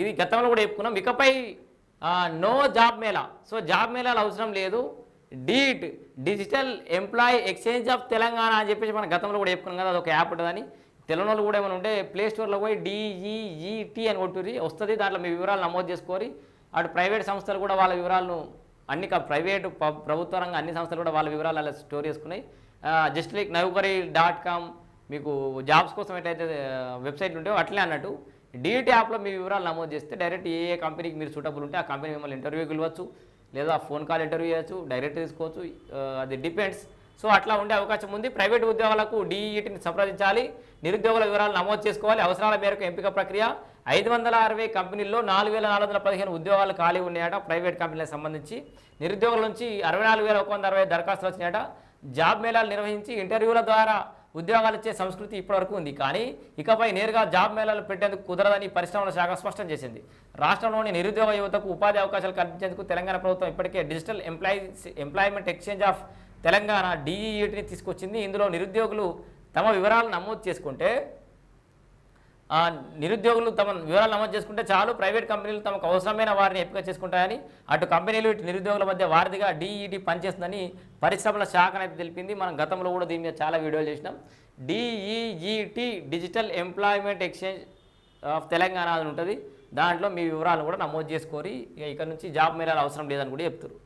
ఇది గతంలో కూడా చెప్పుకున్నాం. ఇకపై no job mela. So job మేళాలు అవసరం లేదు. DEET digital employee exchange of Telangana అని చెప్పేసి మనం గతంలో కూడా చెప్పుకున్నాం కదా అదొక యాప్ ఉంటుందని. తెలంగాణలో కూడా ఏమైనా ఉంటే ప్లే స్టోర్లో పోయి డిఈఈటీ అని కొట్టుర్రి. వస్తుంది దాంట్లో మీ వివరాలు నమోదు చేసుకొని అటు ప్రైవేట్ సంస్థలు కూడా వాళ్ళ వివరాలను అన్ని ప్రైవేటు ప్రభుత్వ రంగ అన్ని సంస్థలు కూడా వాళ్ళ వివరాలు అలా స్టోర్ చేసుకున్నాయి. Just like Naukri dot com మీకు జాబ్స్ కోసం ఎట్లయితే వెబ్సైట్లు ఉంటాయో అట్లే అన్నట్టు. డిఈటీ యాప్లో మీ వివరాలు నమోదు చేస్తే డైరెక్ట్ ఏ ఏ కంపెనీకి మీరు సూటబుల్ ఉంటే ఆ కంపెనీ మిమ్మల్ని ఇంటర్వ్యూకి ఇవ్వచ్చు లేదా ఫోన్ కాల్ ఇంటర్వ్యూ చేయొచ్చు డైరెక్ట్ తీసుకోవచ్చు అది డిపెండ్స్ సో అట్లా ఉండే అవకాశం ఉంది. ప్రైవేట్ ఉద్యోగాలకు డిఈటిని సంప్రదించాలి. నిరుద్యోగుల వివరాలు నమోదు చేసుకోవాలి. అవసరాల మేరకు ఎంపిక ప్రక్రియ ఐదు వందల అరవై కంపెనీల్లో నాలుగు వేల నాలుగు వందల పదిహేను ఉద్యోగాలు ఖాళీ ఉన్నాయట ప్రైవేట్ కంపెనీలకు సంబంధించి. నిరుద్యోగుల నుంచి అరవై నాలుగు వేల ఒక వంద అరవై దరఖాస్తులు వచ్చినాయట. జాబ్ మేళాలు నిర్వహించి ఇంటర్వ్యూల ద్వారా ఉద్యోగాలు ఇచ్చే సంస్కృతి ఇప్పటివరకు ఉంది. కానీ ఇకపై నేరుగా జాబ్ మేళాలు పెట్టేందుకు కుదరదని పరిశ్రమల శాఖ స్పష్టం చేసింది. రాష్ట్రంలోని నిరుద్యోగ యువతకు ఉపాధి అవకాశాలు కల్పించేందుకు తెలంగాణ ప్రభుత్వం ఇప్పటికే digital employees employment exchange of Telangana డిఈఈటిని తీసుకొచ్చింది. ఇందులో నిరుద్యోగులు తమ వివరాలు నమోదు చేసుకుంటే నిరుద్యోగులు తమ వివరాలు నమోదు చేసుకుంటే చాలు. ప్రైవేట్ కంపెనీలు తమకు అవసరమైన వారిని ఎంపిక చేసుకుంటాయని అటు కంపెనీలు ఇటు నిరుద్యోగుల మధ్య వారధిగా డిఈటి పనిచేస్తుందని పరిశ్రమల శాఖ అయితే తెలిపింది. మనం గతంలో కూడా దీని మీద చాలా వీడియోలు చేసినాం. DEET digital employment exchange of Telangana అని ఉంటుంది. దాంట్లో మీ వివరాలు కూడా నమోదు చేసుకొని ఇక ఇక్కడ నుంచి జాబ్ మేరాలు అవసరం లేదని కూడా చెప్తారు